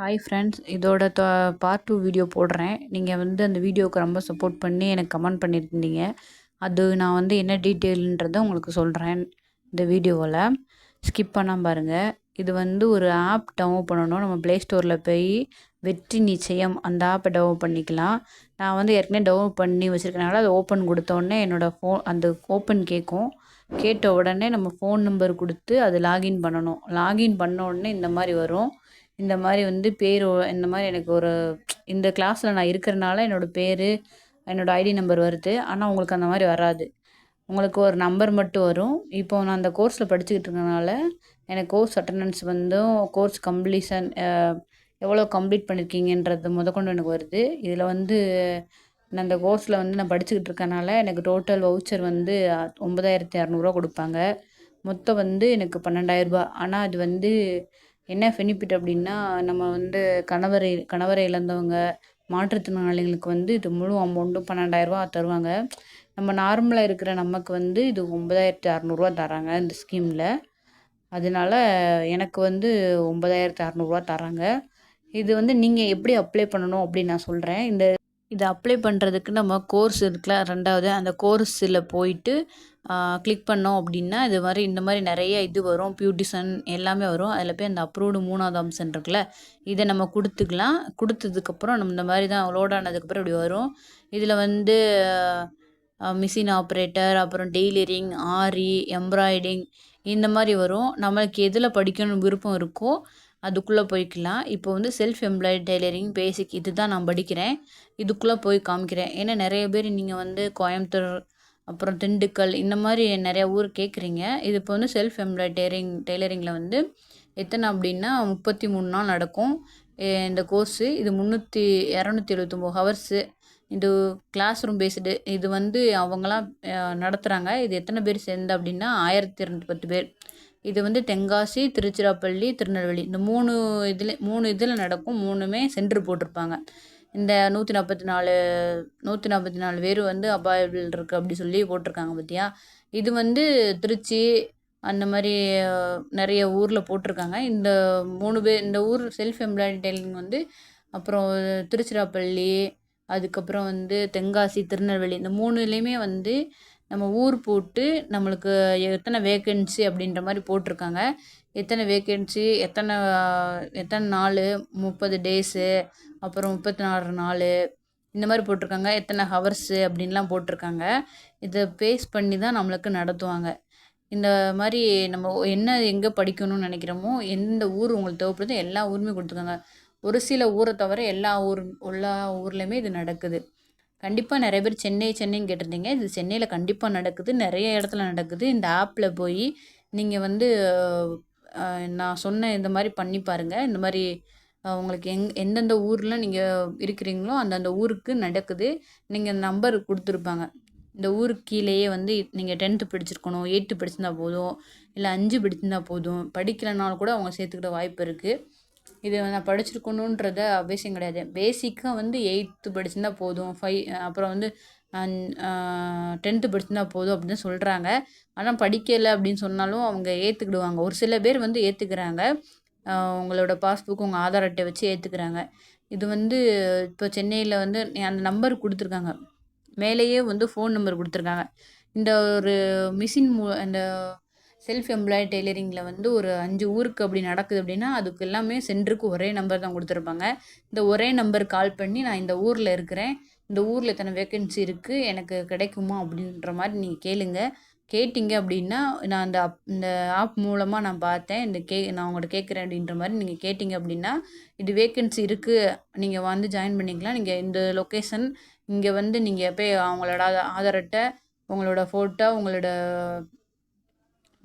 Hi friends இதோட the part two video போடுறேன். நீங்கள் வந்து அந்த வீடியோவுக்கு ரொம்ப சப்போர்ட் பண்ணி எனக்கு கமெண்ட் பண்ணியிருந்தீங்க அது நான் வந்து என்ன டீட்டெயில்ன்றதை உங்களுக்கு சொல்கிறேன் இந்த வீடியோவில் ஸ்கிப் பண்ணாமல் பாருங்கள் இது வந்து ஒரு ஆப் டவுன்லோட் பண்ணணும். நம்ம ப்ளே ஸ்டோரில் போய் வெற்றி நிச்சயம் அந்த ஆப்பை டவுன்லோட் பண்ணிக்கலாம். நான் வந்து ஏற்கனவே டவுன்லோட் பண்ணி வச்சுருக்கனால அதை ஓப்பன் கொடுத்தோடனே என்னோடய ஃபோன் அந்த ஓப்பன் கேட்கும். கேட்ட உடனே நம்ம ஃபோன் நம்பர் கொடுத்து அது லாகின் பண்ணணும். லாகின் பண்ண உடனே இந்த மாதிரி வரும். இந்த மாதிரி வந்து பேர் இந்த மாதிரி எனக்கு ஒரு இந்த கிளாஸில் நான் இருக்கிறனால என்னோடய பேர் என்னோடய ஐடி நம்பர் வருது. ஆனால் உங்களுக்கு அந்த மாதிரி வராது. உங்களுக்கு ஒரு நம்பர் மட்டும் வரும். இப்போ நான் அந்த கோர்ஸில் படிச்சுக்கிட்டு இருக்கனால எனக்கு கோர்ஸ் அட்டண்டன்ஸ் வந்தும் கோர்ஸ் கம்ப்ளீஷன் எவ்வளோ கம்ப்ளீட் பண்ணியிருக்கீங்கன்றது முதற்கொண்டு எனக்கு வருது. இதில் வந்து நான் அந்த கோர்ஸில் வந்து நான் படிச்சுக்கிட்டு இருக்கனால எனக்கு டோட்டல் வவுச்சர் வந்து ஒன்பதாயிரத்தி இரநூறுவா கொடுப்பாங்க. மொத்தம் வந்து எனக்கு பன்னெண்டாயிரரூபா ஆனால் அது வந்து என்ன பெனிஃபிட் அப்படின்னா நம்ம வந்து கணவரை கணவரை இழந்தவங்க மாற்றுத்திறனாளிகளுக்கு வந்து இது முழு அமௌண்ட்டும் பன்னெண்டாயிரரூபா தருவாங்க. நம்ம நார்மலாக இருக்கிற நமக்கு வந்து இது ஒன்பதாயிரத்தி அறநூறுவா தராங்க இந்த ஸ்கீமில் அதனால எனக்கு வந்து ஒன்பதாயிரத்தி அறநூறுவா தராங்க. இது வந்து நீங்கள் எப்படி அப்ளை பண்ணணும் அப்படின்னு நான் சொல்கிறேன் இந்த இதை அப்ளை பண்ணுறதுக்கு நம்ம கோர்ஸ் இருக்குல்ல ரெண்டாவது அந்த கோர்ஸில் போயிட்டு கிளிக் பண்ணோம் அப்படின்னா இது மாதிரி இந்த மாதிரி நிறைய இது வரும். பியூட்டிஷன் எல்லாமே வரும். அதில் போய் அந்த அப்ரூவ்டு மூணாவது அம்சம் இருக்குல்ல இதை நம்ம கொடுத்துக்கலாம். கொடுத்ததுக்கப்புறம் நம்ம இந்த மாதிரி தான் லோட் ஆனதுக்கப்புறம் இப்படி வரும். இதில் வந்து மிஷின் ஆப்ரேட்டர் அப்புறம் டெய்லரிங் ஆரி எம்ப்ராய்டிங் இந்த மாதிரி வரும். நம்மளுக்கு எதில் படிக்கணும்னு விருப்பம் இருக்கோ அதுக்குள்ளே போய்க்கலாம். இப்போ வந்து செல்ஃப் எம்ப்ளாய்ட் டெய்லரிங் பேசிக் இது தான் நான் படிக்கிறேன். இதுக்குள்ளே போய் காமிக்கிறேன். ஏன்னா நிறைய பேர் நீங்கள் வந்து கோயம்புத்தூர் அப்புறம் திண்டுக்கல் இந்த மாதிரி நிறையா ஊர் கேட்குறீங்க இது இப்போ வந்து செல்ஃப் எம்ப்ளாய்ட் டெய்லரிங் டெய்லரிங்கில் வந்து எத்தனை அப்படின்னா முப்பத்தி மூணு நாள் நடக்கும். இந்த கோர்ஸு இது முந்நூற்றி இரநூத்தி எழுபத்தொம்போது ஹவர்ஸு இது கிளாஸ் ரூம் பேஸ்டு இது வந்து அவங்களாம் நடத்துகிறாங்க இது எத்தனை பேர் சேர்ந்து அப்படின்னா ஆயிரத்தி இரநூத்தி பத்து பேர். இது வந்து தென்காசி திருச்சிராப்பள்ளி திருநெல்வேலி. இந்த மூணு இதில் மூணு இதில் நடக்கும் மூணுமே சென்ட்ரு போட்டிருப்பாங்க. இந்த நூற்றி நாற்பத்தி நாலு நூற்றி நாற்பத்தி நாலு பேர் வந்து அபாயபிள் இருக்குது அப்படி சொல்லி போட்டிருக்காங்க பார்த்தியா இது வந்து திருச்சி அந்த மாதிரி நிறைய ஊரில் போட்டிருக்காங்க. இந்த மூணு பேர் இந்த ஊர் செல்ஃப் எம்ப்ளாய்டு டெய்லிங் வந்து அப்புறம் திருச்சிராப்பள்ளி அதுக்கப்புறம் வந்து தென்காசி திருநெல்வேலி இந்த மூணுலேயுமே வந்து நம்ம ஊர் போட்டு நம்மளுக்கு எத்தனை வேக்கன்சி அப்படின்ற மாதிரி போட்டிருக்காங்க. எத்தனை வேக்கன்சி எத்தனை எத்தனை நாள்? முப்பது டேஸு அப்புறம் முப்பத்தி நாலு நாள் இந்த மாதிரி போட்டிருக்காங்க. எத்தனை ஹவர்ஸு அப்படின்லாம் போட்டிருக்காங்க. இதை பேஸ் பண்ணி தான் நம்மளுக்கு நடத்துவாங்க. இந்த மாதிரி நம்ம என்ன எங்கே படிக்கணும்னு நினைக்கிறோமோ எந்த ஊர் உங்களுக்கு தேவைப்படுதோ எல்லா ஊருமே கொடுத்துருக்காங்க. ஒரு சில ஊரை தவிர எல்லா ஊர் எல்லா ஊர்லேயுமே இது நடக்குது. கண்டிப்பாக நிறைய பேர் சென்னை சென்னைன்னு கேட்டிருந்தீங்க. இது சென்னையில் கண்டிப்பாக நடக்குது. நிறைய இடத்துல நடக்குது. இந்த ஆப்பில் போய் நீங்கள் வந்து நான் சொன்ன இந்த மாதிரி பண்ணி பாருங்கள் இந்த மாதிரி உங்களுக்கு எங் எந்தெந்த ஊரில் நீங்கள் இருக்கிறீங்களோ அந்தந்த ஊருக்கு நடக்குது. நீங்கள் நம்பர் கொடுத்துருப்பாங்க. இந்த ஊருக்கு கீழேயே வந்து நீங்கள் டென்த்து படிச்சிருக்கணும் எயித்து படிச்சிருந்தா போதும் இல்லை அஞ்சு படிச்சிருந்தா போதும் படிக்கலைனாலும் கூட அவங்க சேர்த்துக்கிட்ட வாய்ப்பு இருக்குது இது நான் படிச்சிருக்கணுன்றது அவசியம் கிடையாது. பேசிக்காக வந்து எயித்து படிச்சிருந்தா போதும். ஃபைவ் அப்புறம் வந்து டென்த்து படிச்சிருந்தா போதும் அப்படின்னு சொல்கிறாங்க ஆனால் படிக்கலை அப்படின்னு சொன்னாலும் அவங்க ஏற்றுக்கிடுவாங்க ஒரு சில பேர் வந்து ஏற்றுக்கிறாங்க உங்களோட பாஸ்புக் உங்கள் ஆதார் அட்டை வச்சு ஏற்றுக்கிறாங்க இது வந்து இப்போ சென்னையில் வந்து அந்த நம்பர் கொடுத்துருக்காங்க. மேலேயே வந்து ஃபோன் நம்பர் கொடுத்துருக்காங்க. இந்த ஒரு மிஷின் மூ அந்த செல்ஃப் எம்ப்ளாய் டெய்லரிங்கில் வந்து ஒரு அஞ்சு ஊருக்கு அப்படி நடக்குது அப்படின்னா அதுக்கு எல்லாமே சென்டருக்கு ஒரே நம்பர் தான் கொடுத்துருப்பாங்க. இந்த ஒரே நம்பர் கால் பண்ணி நான் இந்த ஊரில் இருக்கிறேன். இந்த ஊரில் எத்தனை வேக்கன்சி இருக்குது எனக்கு கிடைக்குமா அப்படின்ற மாதிரி நீங்கள் கேளுங்க. கேட்டிங்க அப்படின்னா நான் அந்த அப் இந்த ஆப் மூலமாக நான் பார்த்தேன். இந்த கே நான் உங்கள்கிட்ட கேட்குறேன் அப்படின்ற மாதிரி நீங்கள் கேட்டிங்க அப்படின்னா இது வேக்கன்சி இருக்குது நீங்கள் வந்து ஜாயின் பண்ணிக்கலாம். நீங்கள் இந்த லொக்கேஷன் இங்கே வந்து நீங்கள் போய் அவங்களோட ஆதார் அட்டை உங்களோட ஃபோட்டோ உங்களோட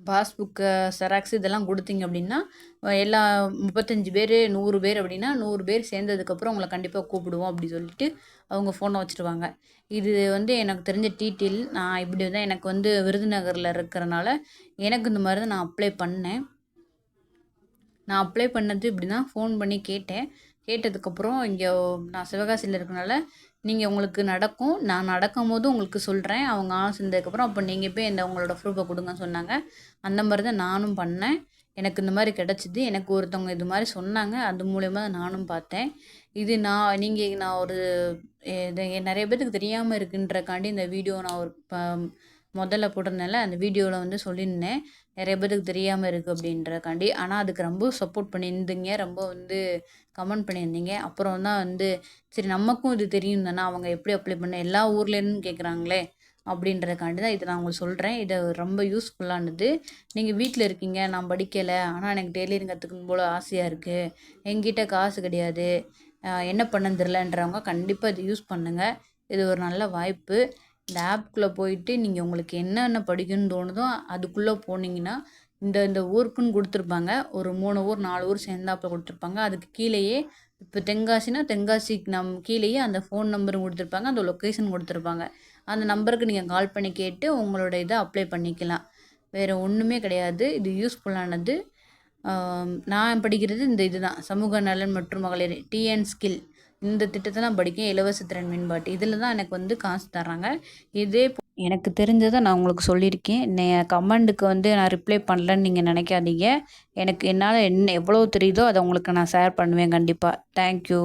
பாஸ்புக்கு செராக்ஸ் இதெல்லாம் கொடுத்தீங்க அப்படின்னா எல்லா முப்பத்தஞ்சு பேர் நூறு பேர் அப்படின்னா நூறு பேர் சேர்ந்ததுக்கப்புறம் உங்களை கண்டிப்பாக கூப்பிடுவோம் அப்படி சொல்லிட்டு அவங்க ஃபோனை வச்சுருவாங்க. இது வந்து எனக்கு தெரிஞ்ச டீட்டெயில் நான் இப்படி தான் எனக்கு வந்து விருதுநகரில் இருக்கிறனால எனக்கு இந்த மாதிரி தான் நான் அப்ளை பண்ணேன். நான் அப்ளை பண்ணது இப்படி தான் ஃபோன் பண்ணி கேட்டேன். கேட்டதுக்கப்புறம் இங்கே நான் சிவகாசியில் இருக்கனால நீங்கள் உங்களுக்கு நடக்கும். நான் நடக்கும் போது உங்களுக்கு சொல்கிறேன் அவங்க ஆள் செஞ்சதுக்கப்புறம் அப்போ நீங்கள் போய் இந்த உங்களோட ப்ரூஃபை கொடுங்கன்னு சொன்னாங்க. அந்த மாதிரி தான் நானும் பண்ணேன். எனக்கு இந்த மாதிரி கிடச்சிது. எனக்கு ஒருத்தவங்க இது மாதிரி சொன்னாங்க. அது மூலயமா நானும் பார்த்தேன். இது நான் நீங்கள் நான் ஒரு இது நிறைய பேத்துக்கு தெரியாமல் இருக்குன்றக்காண்டி இந்த வீடியோ நான் ஒரு ப முதல்ல போட்டிருந்தேன்ல அந்த வீடியோவில் வந்து சொல்லியிருந்தேன் நிறைய பேருக்கு தெரியாமல் இருக்குது அப்படின்றக்காண்டி. ஆனால் அதுக்கு ரொம்ப சப்போர்ட் பண்ணியிருந்தீங்க ரொம்ப வந்து கமெண்ட் பண்ணியிருந்தீங்க. அப்புறம் தான் வந்து சரி நமக்கும் இது தெரியும் தானே அவங்க எப்படி அப்ளை பண்ண எல்லா ஊர்லேருந்து கேட்குறாங்களே அப்படின்றதுக்காண்டி தான் இதை நான் உங்களுக்கு சொல்கிறேன் இதை ரொம்ப யூஸ்ஃபுல்லானது நீங்கள் வீட்டில் இருக்கீங்க நான் படிக்கலை ஆனால் எனக்கு டெய்லரிங் கற்றுக்கணும் போல் ஆசையாக இருக்குது என்கிட்ட காசு கிடையாது. என்ன பண்ண தெரிலன்றவங்க கண்டிப்பாக இது யூஸ் பண்ணுங்கள் இது ஒரு நல்ல வாய்ப்பு. இந்த ஆப்குள்ளே போயிட்டு நீங்கள் உங்களுக்கு என்னென்ன படிக்கணும்னு தோணுதோ அதுக்குள்ளே போனீங்கன்னா இந்த இந்த ஊருக்குன்னு கொடுத்துருப்பாங்க. ஒரு மூணு ஊர் நாலு ஊர் சேர்ந்தாப்பில் கொடுத்துருப்பாங்க. அதுக்கு கீழேயே இப்போ தென்காசினா தென்காசிக்கு நம் கீழேயே அந்த ஃபோன் நம்பரும் கொடுத்துருப்பாங்க. அந்த லொக்கேஷன் கொடுத்துருப்பாங்க. அந்த நம்பருக்கு நீங்கள் கால் பண்ணி கேட்டு உங்களோட இதை அப்ளை பண்ணிக்கலாம். வேறு ஒன்றுமே கிடையாது. இது யூஸ்ஃபுல்லானது நான் படிக்கிறது இந்த இதுதான். சமூக நலன் மற்றும் மகளிர் டிஎன் ஸ்கில் இந்த திட்டத்தை நான் படிக்கேன் இலவச திறன் மேம்பாட்டு. இதில் தான் எனக்கு வந்து காசு தர்றாங்க. இதே எனக்கு தெரிஞ்சதை நான் உங்களுக்கு சொல்லியிருக்கேன். நே கமெண்ட்டுக்கு வந்து நான் ரிப்ளை பண்ணலன்னு நீங்கள் நினைக்காதீங்க. எனக்கு என்னால் என்ன எவ்வளோ தெரியுதோ அதை உங்களுக்கு நான் ஷேர் பண்ணுவேன் கண்டிப்பாக தேங்க்யூ